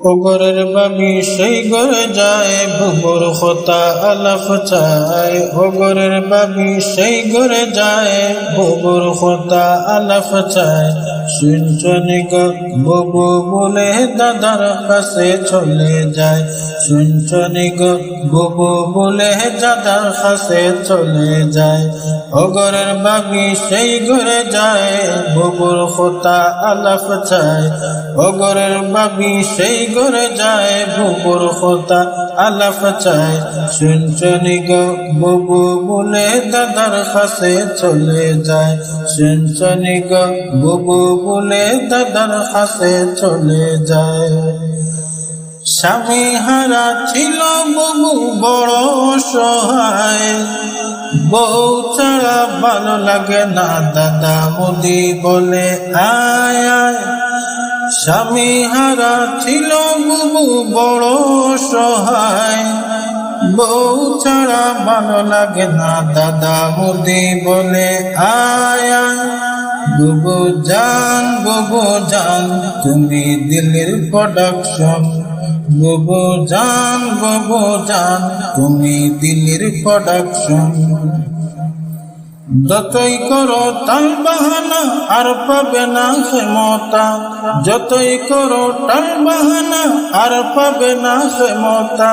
ওগরের বাবি সেই গরে যায় ভুবুর খোতা আলাফ চায়। ওগরের বাবি সেই গরে যায় ভুবুর খোতা আলাফ চায়। শুনছনি গো বুবু বলে দাদার কাছে চলে যায়। শুনছনি গো বুবু বলে দাদার কাছে চলে যায়। ওগরের বাবি সেই ঘরে যায় বুবুর খোতা আলাফ চায় ওগরের বাবি সেই ঘরে যায়। বুবুর খোতা আলাফ চায় শুনছনি গো, বুবু বলে দাদার কাছে চলে যায়। শুনছনি গো, বুবু বলে দাদার কাছে চলে যায়। স্বামী হারা ছিল বহু বড় সহায়। বউ ছাড়া ভালো লাগে না, দাদা মোদি বলে, আয় আয়। স্বামী হারা ছিল বহু বড় সহায়। বউ ছাড়া ভালো লাগে না, দাদা মোদি বলে, আয় আয়। বুবু জান বুবু জান তুমি দিল্লির প্রোডাকশন বুবু জান বুবু জান, তুমি দিল্লির প্রোডাকশন যতই করো টাল বাহানা, আর পাবে না ক্ষমতা যতই করো টাল বাহানা, আর পাবে না ক্ষমতা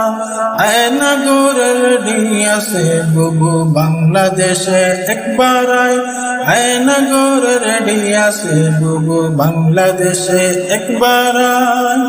আয়না গোরের আছে বুবু বাংলাদেশে একবার আয়। আয়না গোরের আছে বুবু বাংলাদেশে একবার আয়।